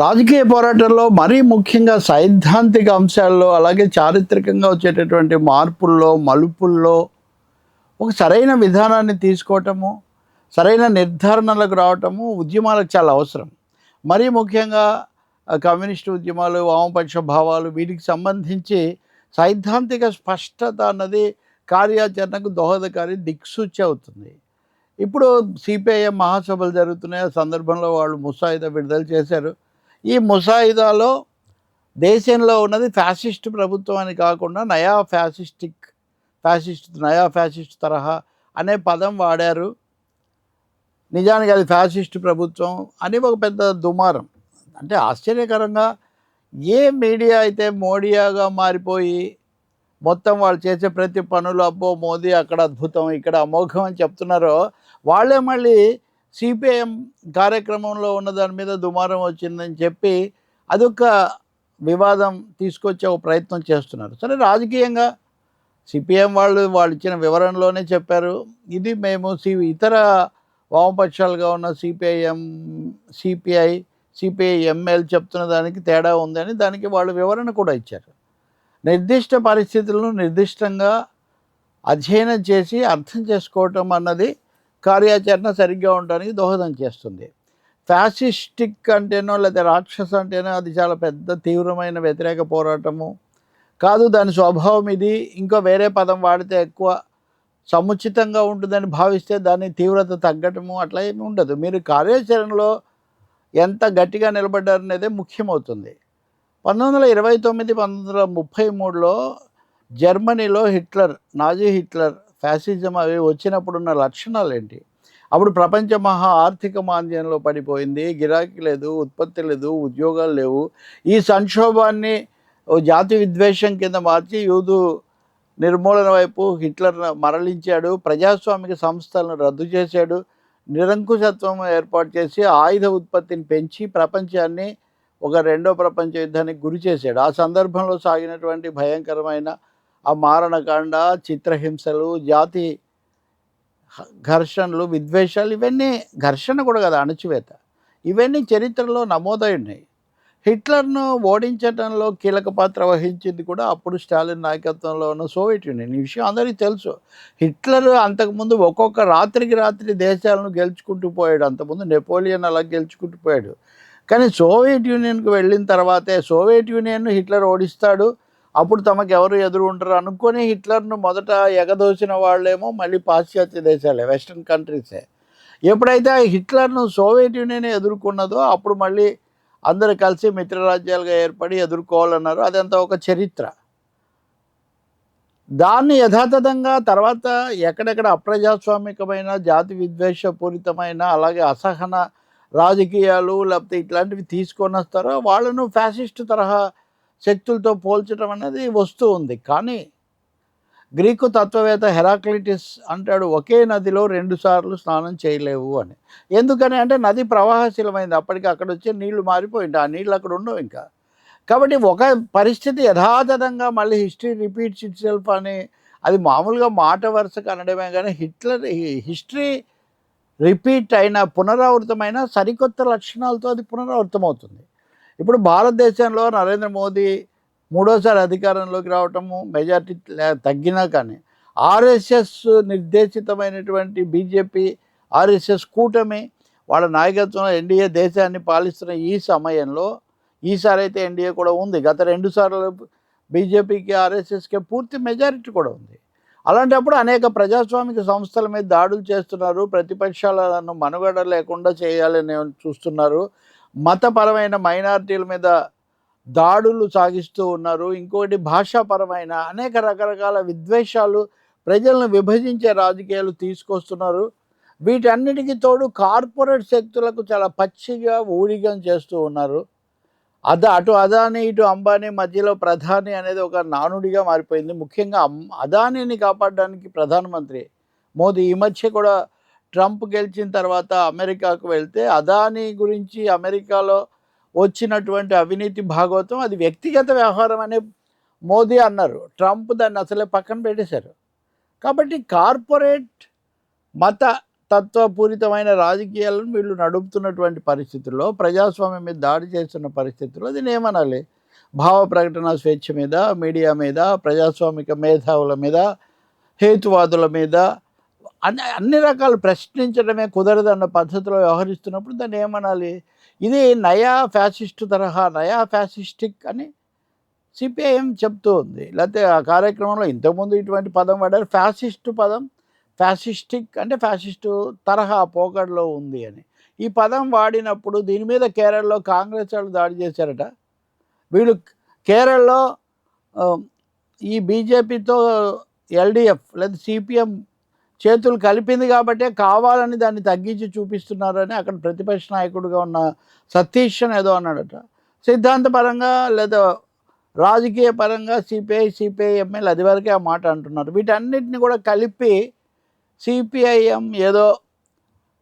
రాజకీయ పోరాటంలో మరీ ముఖ్యంగా సైద్ధాంతిక అంశాల్లో అలాగే చారిత్రకంగా వచ్చేటటువంటి మార్పుల్లో మలుపుల్లో ఒక సరైన విధానాన్ని తీసుకోవటము సరైన నిర్ధారణలకు రావటము ఉద్యమాలకు చాలా అవసరం. మరీ ముఖ్యంగా కమ్యూనిస్ట్ కమ్యూనిస్టు ఉద్యమాలు వామపక్ష భావాలు వీటికి సంబంధించి సైద్ధాంతిక స్పష్టత అన్నది కార్యాచరణకు దోహదకారి దిక్సూచి అవుతుంది. ఇప్పుడు సిపిఐఎం మహాసభలు జరుగుతున్నాయి. ఆ సందర్భంలో వాళ్ళు ముసాయిదా విడుదల చేశారు. ఈ ముసాయిదాలో దేశంలో ఉన్నది ఫ్యాసిస్ట్ ప్రభుత్వం అని కాకుండా నయా ఫ్యాసిస్టిక్ ఫ్యాసిస్ట్ నయా ఫ్యాసిస్ట్ తరహా అనే పదం వాడారు. నిజానికి అది ఫ్యాసిస్ట్ ప్రభుత్వం అని ఒక పెద్ద దుమారం. అంటే ఆశ్చర్యకరంగా ఏ మీడియా అయితే మోడియాగా మారిపోయి మొత్తం వాళ్ళు చేసే ప్రతి పనులు అబ్బో మోదీ అక్కడ అద్భుతం ఇక్కడ అమోఘం అని చెప్తున్నారో వాళ్ళే మళ్ళీ సిపిఐఎం కార్యక్రమంలో ఉన్న దాని మీద దుమారం వచ్చిందని చెప్పి అదొక వివాదం తీసుకొచ్చే ఒక ప్రయత్నం చేస్తున్నారు. సరే రాజకీయంగా సిపిఎం వాళ్ళు వాళ్ళు ఇచ్చిన వివరణలోనే చెప్పారు. ఇది మేము సి ఇతర వామపక్షాలుగా ఉన్న సిపిఐఎం సిపిఐ సిపిఐ ఎంఎల్ చెప్తున్న దానికి తేడా ఉందని దానికి వాళ్ళు వివరణ కూడా ఇచ్చారు. నిర్దిష్ట పరిస్థితులను నిర్దిష్టంగా అధ్యయనం చేసి అర్థం చేసుకోవటం అన్నది కార్యాచరణ సరిగ్గా ఉండడానికి దోహదం చేస్తుంది. ఫ్యాసిస్టిక్ అంటేనో లేదా రాక్షస అంటేనో అది చాలా పెద్ద తీవ్రమైన వ్యతిరేక పోరాటము. కాదు దాని స్వభావం ఇది. ఇంకో వేరే పదం వాడితే ఎక్కువ సముచితంగా ఉంటుందని భావిస్తే దాని తీవ్రత తగ్గటము అట్లా ఏమి ఉండదు. మీరు కార్యాచరణలో ఎంత గట్టిగా నిలబడ్డారనేదే ముఖ్యమవుతుంది. పంతొమ్మిది వందల ఇరవై తొమ్మిది పంతొమ్మిది వందల ముప్పై మూడులో జర్మనీలో హిట్లర్ నాజీ హిట్లర్ ఫ్యాసిజం అవి వచ్చినప్పుడున్న లక్షణాలు ఏంటి అప్పుడు ప్రపంచ మహా ఆర్థిక మాంద్యంలో పడిపోయింది. గిరాకీ లేదు ఉత్పత్తి లేదు ఉద్యోగాలు లేవు. ఈ సంక్షోభాన్ని జాతి విద్వేషం కింద మార్చి యూదు నిర్మూలన వైపు హిట్లర్ మరలించాడు. ప్రజాస్వామిక సంస్థలను రద్దు చేశాడు. నిరంకుశత్వం ఏర్పాటు చేసి ఆయుధ ఉత్పత్తిని పెంచి ప్రపంచాన్ని ఒక రెండో ప్రపంచ యుద్ధానికి గురి చేశాడు. ఆ సందర్భంలో సాగినటువంటి భయంకరమైన ఆ మారణకాండ చిత్రహింసలు జాతి ఘర్షణలు విద్వేషాలు ఇవన్నీ ఘర్షణ కూడా కదా అణచివేత. ఇవన్నీ చరిత్రలో నమోదై ఉన్నాయి. హిట్లర్ను ఓడించడంలో కీలక పాత్ర వహించింది కూడా అప్పుడు స్టాలిన్ నాయకత్వంలో ఉన్న సోవియట్ యూనియన్. ఈ విషయం అందరికీ తెలుసు. హిట్లర్ అంతకుముందు ఒక్కొక్క రాత్రికి రాత్రి దేశాలను గెలుచుకుంటూ పోయాడు. అంతకుముందు నెపోలియన్ అలా గెలుచుకుంటూ పోయాడు. కానీ సోవియట్ యూనియన్కి వెళ్ళిన తర్వాతే సోవియట్ యూనియన్ హిట్లర్ ఓడిస్తాడు. అప్పుడు తమకు ఎవరు ఎదురు ఉండరు. అనుకొని హిట్లర్ను మొదట ఎగదోసిన వాళ్ళేమో మళ్ళీ పాశ్చాత్య దేశాలే వెస్ట్రన్ కంట్రీసే. ఎప్పుడైతే ఆ హిట్లర్ను సోవియట్ యూనియన్ ఎదుర్కొన్నదో అప్పుడు మళ్ళీ అందరు కలిసి మిత్రరాజ్యాలుగా ఏర్పడి ఎదుర్కోవాలన్నారు. అదంతా ఒక చరిత్ర. దాన్ని యథాతథంగా తర్వాత ఎక్కడెక్కడ అప్రజాస్వామికమైన జాతి విద్వేషపూరితమైన అలాగే అసహన రాజకీయాలు లేకపోతే ఇట్లాంటివి తీసుకొని వస్తారో వాళ్ళను ఫ్యాసిస్ట్ తరహా శక్తులతో పోల్చడం అనేది వస్తూ ఉంది. కానీ గ్రీకు తత్వవేత్త హెరాక్లిటిస్ అంటాడు ఒకే నదిలో రెండుసార్లు స్నానం చేయలేవు అని. ఎందుకని అంటే నది ప్రవాహశీలమైంది. అప్పటికి అక్కడ వచ్చే నీళ్ళు మారిపోయింది. ఆ నీళ్ళు అక్కడ ఉండవు ఇంకా. కాబట్టి ఒక పరిస్థితి యథాతథంగా మళ్ళీ హిస్టరీ రిపీట్స్ ఇట్ సెల్ఫ్ అని అది మామూలుగా మాట వరుసకు అనడమే కానీ హిట్లర్ హిస్టరీ రిపీట్ అయిన పునరావృతమైన సరికొత్త లక్షణాలతో అది పునరావృతం అవుతుంది ఇప్పుడు భారతదేశంలో నరేంద్ర మోదీ మూడోసారి అధికారంలోకి రావటము మెజార్టీ తగ్గినా కానీ ఆర్ఎస్ఎస్ నిర్దేశితమైనటువంటి బీజేపీ ఆర్ఎస్ఎస్ కూటమి వాళ్ళ నాయకత్వంలో ఎన్డీఏ దేశాన్ని పాలిస్తున్న ఈ సమయంలో ఈసారి అయితే ఎన్డీఏ కూడా ఉంది. గత రెండు సార్లు బీజేపీకి ఆర్ఎస్ఎస్కి పూర్తి మెజారిటీ కూడా ఉంది. అలాంటప్పుడు అనేక ప్రజాస్వామిక సంస్థల మీద దాడులు చేస్తున్నారు. ప్రతిపక్షాలను మనుగడ లేకుండా చేయాలని చూస్తున్నారు. మతపరమైన మైనారిటీల మీద దాడులు సాగిస్తూ ఉన్నారు. ఇంకొకటి భాషాపరమైన అనేక రకరకాల విద్వేషాలు ప్రజలను విభజించే రాజకీయాలు తీసుకొస్తున్నారు. వీటన్నిటికీ తోడు కార్పొరేట్ శక్తులకు చాలా పచ్చిగా ఊడిగం చేస్తూ ఉన్నారు. అద అటు అదాని ఇటు అంబానీ మధ్యలో ప్రధాని అనేది ఒక నానుడిగా మారిపోయింది. ముఖ్యంగా అదానీని కాపాడడానికి ప్రధానమంత్రి మోదీ ఈ మధ్య కూడా ట్రంప్ గెలిచిన తర్వాత అమెరికాకు వెళ్తే అదానీ గురించి అమెరికాలో వచ్చినటువంటి అవినీతి భాగవతం అది వ్యక్తిగత వ్యవహారం అనే మోదీ అన్నారు. ట్రంప్ దాన్ని అసలే పక్కన పెట్టేశారు. కాబట్టి కార్పొరేట్ మత తత్వపూరితమైన రాజకీయాలను వీళ్ళు నడుపుతున్నటువంటి పరిస్థితుల్లో ప్రజాస్వామ్యం మీద దాడి చేస్తున్న పరిస్థితుల్లో దీని ఏమనాలి? భావ ప్రకటన స్వేచ్ఛ మీద మీడియా మీద ప్రజాస్వామిక మేధావుల మీద హేతువాదుల మీద అన్ని అన్ని రకాలు ప్రశ్నించడమే కుదరదన్న పద్ధతిలో వ్యవహరిస్తున్నప్పుడు దాన్ని ఏమనాలి? ఇది నయా ఫ్యాసిస్ట్ తరహా నయా ఫ్యాసిస్టిక్ అని సిపిఐఎం చెప్తూ ఉంది. లేకపోతే ఆ కార్యక్రమంలో ఇంతకుముందు ఇటువంటి పదం వాడారు. ఫ్యాసిస్టు పదం ఫ్యాసిస్టిక్ అంటే ఫ్యాసిస్టు తరహా పోకడలో ఉంది అని. ఈ పదం వాడినప్పుడు దీని మీద కేరళలో కాంగ్రెస్ వాళ్ళు దాడి చేశారట. వీళ్ళు కేరళలో ఈ బీజేపీతో ఎల్డిఎఫ్ లేదా సిపిఎం చేతులు కలిపింది కాబట్టే కావాలని దాన్ని తగ్గించి చూపిస్తున్నారని అక్కడ ప్రతిపక్ష నాయకుడిగా ఉన్న సతీష్ అని ఏదో అన్నాడట. సిద్ధాంతపరంగా లేదా రాజకీయ పరంగా సిపిఐ సిపిఐఎంఎల్ అది వరకే ఆ మాట అంటున్నారు. వీటన్నిటిని కూడా కలిపి సిపిఐఎం ఏదో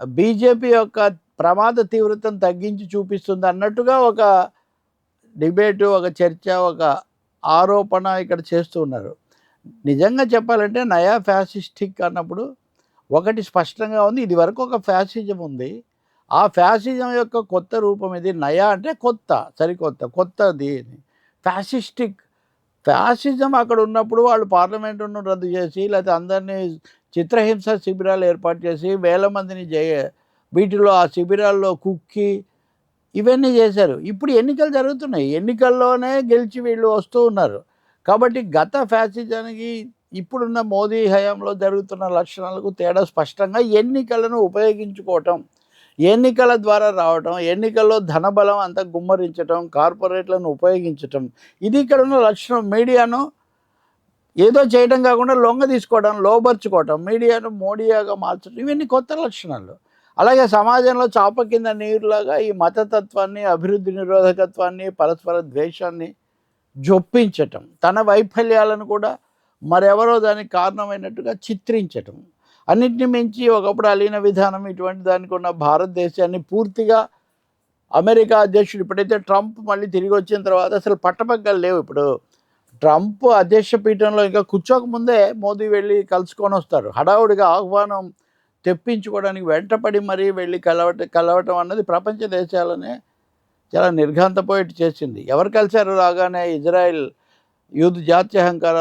బీజేపీ యొక్క ప్రమాద తీవ్రతను తగ్గించి చూపిస్తుంది అన్నట్టుగా ఒక డిబేటు ఒక చర్చ ఒక ఆరోపణ ఇక్కడ చేస్తూ ఉన్నారు. నిజంగా చెప్పాలంటే నయా ఫ్యాసిస్టిక్ అన్నప్పుడు ఒకటి స్పష్టంగా ఉంది. ఇది వరకు ఒక ఫ్యాసిజం ఉంది. ఆ ఫ్యాసిజం యొక్క కొత్త రూపం ఇది నయా అంటే కొత్త సరికొత్త కొత్తది. ఫ్యాసిస్టిక్ ఫ్యాసిజం అక్కడ ఉన్నప్పుడు వాళ్ళు పార్లమెంటును రద్దు చేసి లేకపోతే అందరినీ చిత్రహింస శిబిరాలు ఏర్పాటు చేసి వేల మందిని జయ వీటిలో ఆ శిబిరాల్లో కుక్కి ఇవన్నీ చేశారు. ఇప్పుడు ఎన్నికలు జరుగుతున్నాయి. ఎన్నికల్లోనే గెలిచి వీళ్ళు వస్తూ ఉన్నారు. కాబట్టి గత ఫ్యాసిజానికి ఇప్పుడున్న మోదీ హయాంలో జరుగుతున్న లక్షణాలకు తేడా స్పష్టంగా ఎన్నికలను ఉపయోగించుకోవటం ఎన్నికల ద్వారా రావటం ఎన్నికల్లో ధనబలం అంతా గుమ్మరించటం కార్పొరేట్లను ఉపయోగించటం ఇది ఇక్కడ ఉన్న లక్షణం. మీడియాను ఏదో చేయడం కాకుండా లొంగ తీసుకోవడం లోబర్చుకోవటం మీడియాను మోడియాగా మార్చడం ఇవన్నీ కొత్త లక్షణాలు. అలాగే సమాజంలో చాప కింద నీరులాగా ఈ మతతత్వాన్ని అభివృద్ధి నిరోధకత్వాన్ని పరస్పర ద్వేషాన్ని జొప్పించటం తన వైఫల్యాలను కూడా మరెవరో దానికి కారణమైనట్టుగా చిత్రించటం. అన్నింటిని మించి ఒకప్పుడు అలీన విధానం ఇటువంటి దానికి ఉన్న భారతదేశాన్ని పూర్తిగా అమెరికా అధ్యక్షుడు ఇప్పుడైతే ట్రంప్ మళ్ళీ తిరిగి వచ్చిన తర్వాత అసలు పట్టపక్కలు లేవు ఇప్పుడు. ట్రంప్ అధ్యక్ష పీఠంలో ఇంకా కూర్చోక ముందే మోదీ వెళ్ళి కలుసుకొని వస్తారు. హడావుడిగా ఆహ్వానం తెప్పించుకోవడానికి వెంటపడి మరీ వెళ్ళి కలవట కలవటం అన్నది ప్రపంచ దేశాలనే చాలా నిర్ఘాంతపోయేట్టు చేసింది. ఎవరు కలిశారు రాగానే? ఇజ్రాయెల్ యూత్ జాత్యహంకార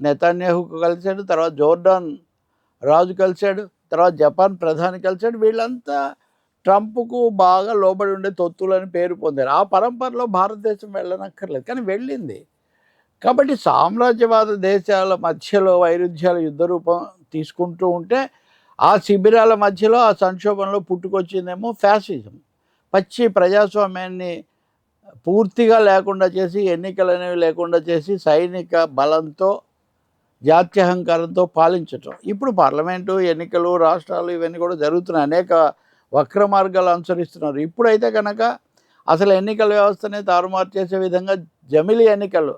నెతాన్యాహుకు కలిశాడు తర్వాత జోర్డాన్ రాజు కలిశాడు తర్వాత జపాన్ ప్రధాని కలిశాడు. వీళ్ళంతా ట్రంప్కు బాగా లోబడి ఉండే తొత్తులని పేరు పొందారు. ఆ పరంపరలో భారతదేశం వెళ్ళనక్కర్లేదు కానీ వెళ్ళింది. కాబట్టి సామ్రాజ్యవాద దేశాల మధ్యలో వైరుధ్యాల యుద్ధ రూపం తీసుకుంటూ ఉంటే ఆ శిబిరాల మధ్యలో ఆ సంక్షోభంలో పుట్టుకొచ్చిందేమో ఫ్యాసిజం. పచ్చి ప్రజాస్వామ్యాన్ని పూర్తిగా లేకుండా చేసి ఎన్నికలు అనేవి లేకుండా చేసి సైనిక బలంతో జాత్యహంకారంతో పాలించటం. ఇప్పుడు పార్లమెంటు ఎన్నికలు రాష్ట్రాలు ఇవన్నీ కూడా జరుగుతున్నాయి. అనేక వక్ర మార్గాలు అనుసరిస్తున్నారు. ఇప్పుడైతే కనుక అసలు ఎన్నికల వ్యవస్థనే తారుమారు చేసే విధంగా జమిలి ఎన్నికలు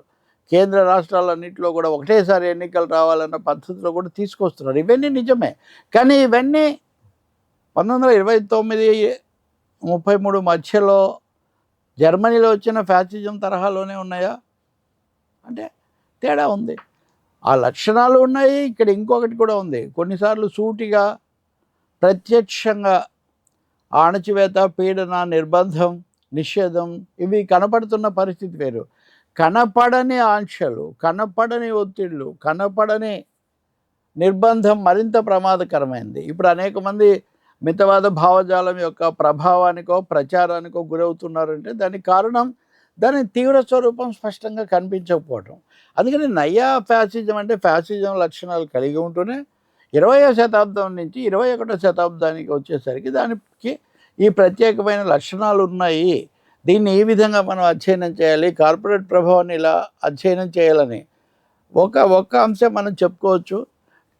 కేంద్ర రాష్ట్రాలన్నింటిలో కూడా ఒకటేసారి ఎన్నికలు రావాలన్న పద్ధతిలో కూడా తీసుకొస్తున్నారు. ఇవన్నీ నిజమే. కానీ ఇవన్నీ పంతొమ్మిది వందల ఇరవై తొమ్మిది ముప్పై మూడు మధ్యలో జర్మనీలో వచ్చిన ఫ్యాసిజం తరహాలోనే ఉన్నాయా? అంటే తేడా ఉంది. ఆ లక్షణాలు ఉన్నాయి ఇక్కడ ఇంకొకటి కూడా ఉంది. కొన్నిసార్లు సూటిగా ప్రత్యక్షంగా అణచివేత పీడన నిర్బంధం నిషేధం ఇవి కనపడుతున్న పరిస్థితి వేరు. కనపడని ఆంక్షలు కనపడని ఒత్తిళ్ళు కనపడని నిర్బంధం మరింత ప్రమాదకరమైంది. ఇప్పుడు అనేక మంది మితవాద భావజాలం యొక్క ప్రభావానికో ప్రచారానికో గురవుతున్నారంటే దానికి కారణం దాని తీవ్ర స్వరూపం స్పష్టంగా కనిపించకపోవటం. అందుకని నయా ఫ్యాసిజం అంటే ఫ్యాసిజం లక్షణాలు కలిగి ఉంటూనే ఇరవయో శతాబ్దం నుంచి ఇరవై ఒకటో శతాబ్దానికి వచ్చేసరికి దానికి ఈ ప్రత్యేకమైన లక్షణాలు ఉన్నాయి. దీన్ని ఈ విధంగా మనం అధ్యయనం చేయాలి. కార్పొరేట్ ప్రభావాన్ని ఇలా అధ్యయనం చేయాలని. ఒక ఒక్క అంశం మనం చెప్పుకోవచ్చు.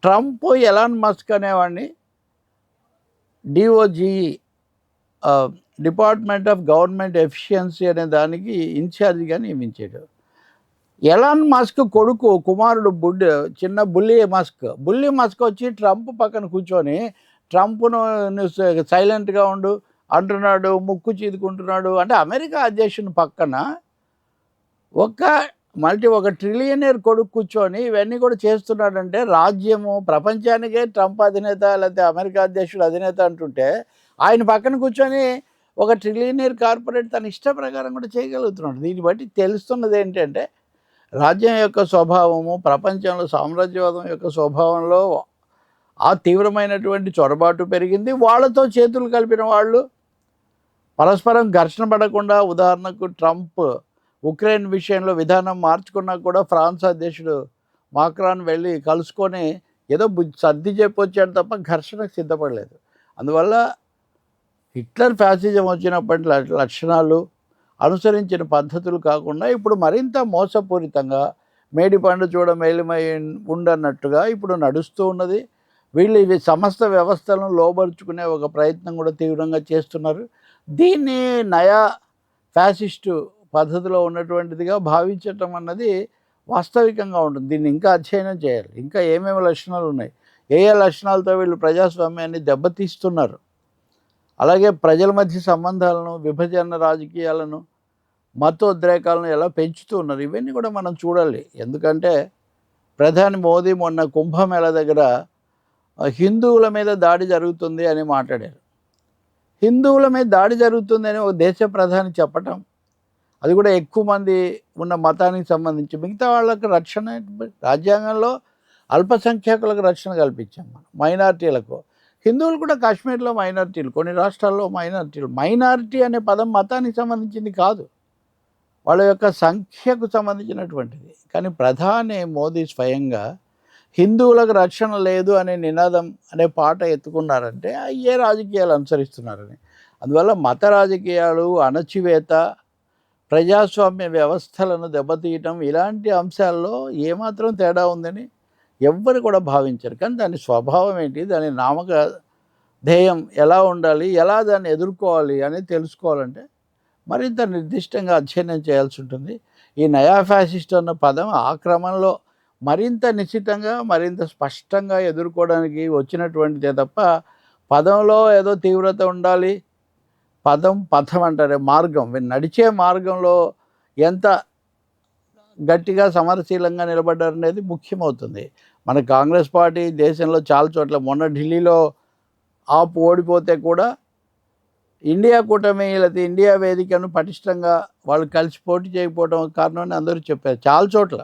ట్రంప్ ఎలాన్ మస్క్ అనేవాడిని DOGE department of government efficiency అనే దానికి ఇన్ఛార్జిగా నియమించాడు. ఎలాన్ మస్క్ కొడుకు కుమారుడు బుడ్ చిన్న బుల్లి మస్క్. బుల్లి మస్క్ వచ్చి ట్రంప్ పక్కన కూర్చొని ట్రంప్ను సైలెంట్గా ఉండు అంటున్నాడు ముక్కు చీదుకుంటున్నాడు. అంటే అమెరికా అధ్యక్షుని పక్కన ఒక మల్టీ ఒక ట్రిలియనర్ కొడుకు కూర్చొని ఇవన్నీ కూడా చేస్తున్నాడంటే రాజ్యము ప్రపంచానికే ట్రంప్ అధినేత లేకపోతే అమెరికా అధ్యక్షుడు అధినేత అంటుంటే ఆయన పక్కన కూర్చొని ఒక ట్రిలియనర్ కార్పొరేట్ తన ఇష్ట ప్రకారం కూడా చేయగలుగుతున్నాడు. దీన్ని బట్టి తెలుస్తున్నది ఏంటంటే రాజ్యం యొక్క స్వభావము ప్రపంచంలో సామ్రాజ్యవాదం యొక్క స్వభావంలో ఆ తీవ్రమైనటువంటి చొరబాటు పెరిగింది. వాళ్ళతో చేతులు కలిపిన వాళ్ళు పరస్పరం ఘర్షణ పడకుండా ఉదాహరణకు ట్రంప్ ఉక్రెయిన్ విషయంలో విధానం మార్చుకున్నా కూడా ఫ్రాన్స్ అధ్యక్షుడు మాక్రాన్ వెళ్ళి కలుసుకొని ఏదో సర్ది చెప్పొచ్చాడు తప్ప ఘర్షణకు సిద్ధపడలేదు. అందువల్ల హిట్లర్ ఫ్యాసిజం వచ్చినప్పటి లక్షణాలు అనుసరించిన పద్ధతులు కాకుండా ఇప్పుడు మరింత మోసపూరితంగా మేడిపండు చూడ మేలిమై ఉండన్నట్టుగా ఇప్పుడు నడుస్తూ ఉన్నది. వీళ్ళు ఇవి సమస్త వ్యవస్థలను లోబరుచుకునే ఒక ప్రయత్నం కూడా తీవ్రంగా చేస్తున్నారు. దీన్ని నయా ఫ్యాసిస్టు పద్ధతిలో ఉన్నటువంటిదిగా భావించటం అన్నది వాస్తవికంగా ఉంటుంది. దీన్ని ఇంకా అధ్యయనం చేయాలి. ఇంకా ఏమేమి లక్షణాలు ఉన్నాయి? ఏ ఏ లక్షణాలతో వీళ్ళు ప్రజాస్వామ్యాన్ని దెబ్బతీస్తున్నారు? అలాగే ప్రజల మధ్య సంబంధాలను విభజన రాజకీయాలను మతోద్రేకాలను ఎలా పెంచుతూ ఉన్నారు? ఇవన్నీ కూడా మనం చూడాలి. ఎందుకంటే ప్రధాని మోదీ మొన్న కుంభమేళ దగ్గర హిందువుల మీద దాడి జరుగుతుంది అని మాట్లాడారు. హిందువుల మీద దాడి జరుగుతుంది అని ఒక దేశ ప్రధాని చెప్పటం అది కూడా ఎక్కువ మంది ఉన్న మతానికి సంబంధించి మిగతా వాళ్ళకి రక్షణ రాజ్యాంగంలో అల్పసంఖ్యాకులకు రక్షణ కల్పించాం మనం మైనారిటీలకు. హిందువులు కూడా కాశ్మీర్లో మైనార్టీలు కొన్ని రాష్ట్రాల్లో మైనార్టీలు. మైనారిటీ అనే పదం మతానికి సంబంధించింది కాదు. వాళ్ళ యొక్క సంఖ్యకు సంబంధించినటువంటిది. కానీ ప్రధాని మోదీ స్వయంగా హిందువులకు రక్షణ లేదు అనే నినాదం అనే పాట ఎత్తుకున్నారంటే అయ్యే ఏ రాజకీయాలు అనుసరిస్తున్నారని. అందువల్ల మత రాజకీయాలు అణచివేత ప్రజాస్వామ్య వ్యవస్థలను దెబ్బతీయటం ఇలాంటి అంశాల్లో ఏమాత్రం తేడా ఉందని ఎవ్వరు కూడా భావించరు. కానీ దాని స్వభావం ఏంటి? దాని నామక ధ్యేయం ఎలా ఉండాలి? ఎలా దాన్ని ఎదుర్కోవాలి అనేది తెలుసుకోవాలంటే మరింత నిర్దిష్టంగా అధ్యయనం చేయాల్సి ఉంటుంది. ఈ నయా ఫ్యాసిస్ట్ అన్న పదం ఆ క్రమంలో మరింత నిశ్చితంగా మరింత స్పష్టంగా ఎదుర్కోవడానికి వచ్చినటువంటిదే తప్ప పదంలో ఏదో తీవ్రత ఉండాలి పదం పథం అంటారే మార్గం. నడిచే మార్గంలో ఎంత గట్టిగా సమరశీలంగా నిలబడ్డారనేది ముఖ్యమవుతుంది. మన కాంగ్రెస్ పార్టీ దేశంలో చాలా చోట్ల మొన్న ఢిల్లీలో ఆప్ ఓడిపోతే కూడా ఇండియా కూటమి లేకపోతే ఇండియా వేదికను పటిష్టంగా వాళ్ళు కలిసి పోటీ చేయకపోవడం కారణమని అందరూ చెప్పారు. చాలా చోట్ల.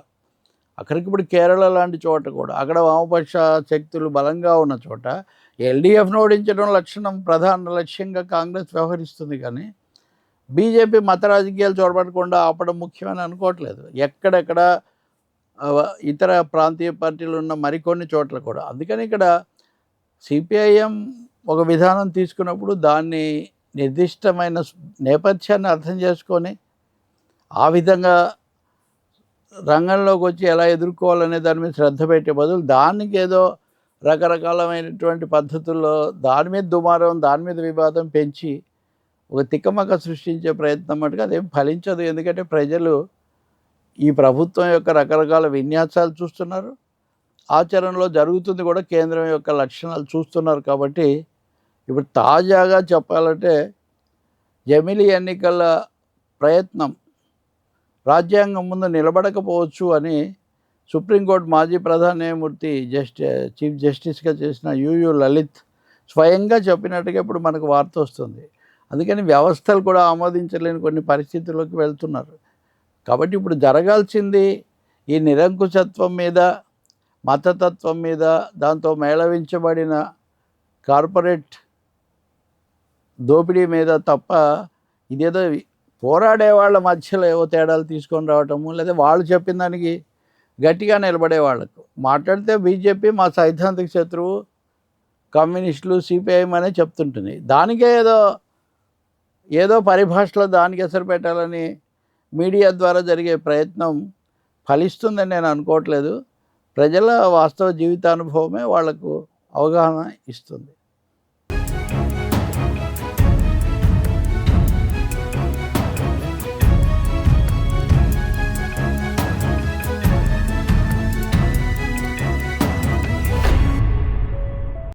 అక్కడికి ఇప్పుడు కేరళ లాంటి చోట కూడా అక్కడ వామపక్ష శక్తులు బలంగా ఉన్న చోట ఎల్డీఎఫ్ను ఓడించడం లక్షణం ప్రధాన లక్ష్యంగా కాంగ్రెస్ వ్యవహరిస్తుంది కానీ బీజేపీ మత రాజకీయాలు చొరబడకుండా ఆపడం ముఖ్యమని అనుకోవట్లేదు. ఎక్కడెక్కడ ఇతర ప్రాంతీయ పార్టీలు ఉన్న మరికొన్ని చోట్ల కూడా. అందుకని ఇక్కడ సిపిఐఎం ఒక విధానం తీసుకున్నప్పుడు దాన్ని నిర్దిష్టమైన నేపథ్యాన్ని అర్థం చేసుకొని ఆ విధంగా రంగంలోకి వచ్చి ఎలా ఎదుర్కోవాలనే దాని మీద శ్రద్ధ పెట్టే బదులు దానికి ఏదో రకరకాలమైనటువంటి పద్ధతుల్లో దాని మీద దుమారం దాని మీద వివాదం పెంచి ఒక తిక్కమక్క సృష్టించే ప్రయత్నం మటుకు అదేం ఫలించదు. ఎందుకంటే ప్రజలు ఈ ప్రభుత్వం యొక్క రకరకాల విన్యాసాలు చూస్తున్నారు. ఆచరణలో జరుగుతుంది కూడా కేంద్రం యొక్క లక్షణాలు చూస్తున్నారు కాబట్టి ఇప్పుడు తాజాగా చెప్పాలంటే జమిలీ ఎన్నికల ప్రయత్నం రాజ్యాంగం ముందు నిలబడకపోవచ్చు అని సుప్రీంకోర్టు మాజీ ప్రధాన న్యాయమూర్తి జస్ట్ చీఫ్ జస్టిస్గా చేసిన యుయు లలిత్ స్వయంగా చెప్పినట్టుగా ఇప్పుడు మనకు వార్త వస్తుంది. అందుకని వ్యవస్థలు కూడా ఆమోదించలేని కొన్ని పరిస్థితుల్లోకి వెళ్తున్నారు. కాబట్టి ఇప్పుడు జరగాల్సింది ఈ నిరంకుశత్వం మీద మతతత్వం మీద దాంతో మేళవించబడిన కార్పొరేట్ దోపిడీ మీద తప్ప ఇదేదో పోరాడే వాళ్ళ మధ్యలో ఏవో తేడాలు తీసుకొని రావటము లేదా వాళ్ళు చెప్పిన దానికి గట్టిగా నిలబడే వాళ్ళకు. మాట్లాడితే బీజేపీ మా సైద్ధాంతిక శత్రువు కమ్యూనిస్టులు సిపిఐఎం అనే చెప్తుంటుంది. దానికే ఏదో ఏదో పరిభాషలో దానికి ఎసరు పెట్టాలని మీడియా ద్వారా జరిగే ప్రయత్నం ఫలిస్తుందని నేను అనుకోవట్లేదు. ప్రజల వాస్తవ జీవితానుభవమే వాళ్ళకు అవగాహన ఇస్తుంది.